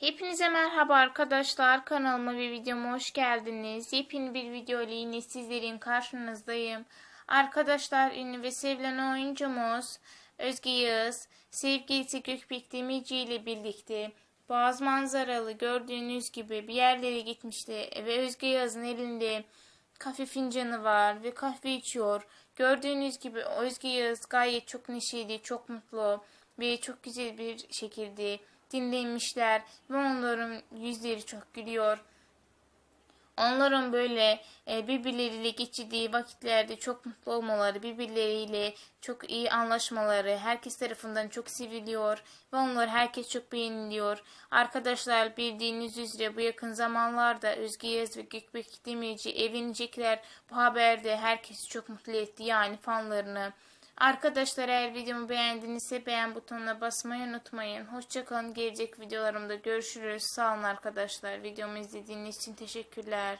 Hepinize merhaba arkadaşlar. Kanalıma ve videoma hoş geldiniz. Yepyeni bir video ile yine sizlerin karşınızdayım. Arkadaşlar ünlü ve sevilen oyuncumuz Özge Yağız, sevgilisi Gökbek Demirci ile birlikte Boğaz manzaralı gördüğünüz gibi bir yerlere gitmişti ve Özge Yağız'ın elinde kahve fincanı var ve kahve içiyor. Gördüğünüz gibi Özge Yağız gayet çok neşeli, çok mutlu ve çok güzel bir şekilde dinlenmişler ve onların yüzleri çok gülüyor. Onların böyle e, birbirleriyle geçirdiği vakitlerde çok mutlu olmaları, birbirleriyle çok iyi anlaşmaları herkes tarafından çok seviliyor ve onlar herkes çok beğeniliyor. Arkadaşlar bildiğiniz üzere bu yakın zamanlarda Özge Yaz ve Gökbek Demirci evlenecekler. Bu haberde herkesi çok mutlu etti yani fanlarını. Arkadaşlar eğer videomu beğendinizse beğen butonuna basmayı unutmayın. Hoşçakalın. Gelecek videolarımda görüşürüz. Sağ olun arkadaşlar. Videomu izlediğiniz için teşekkürler.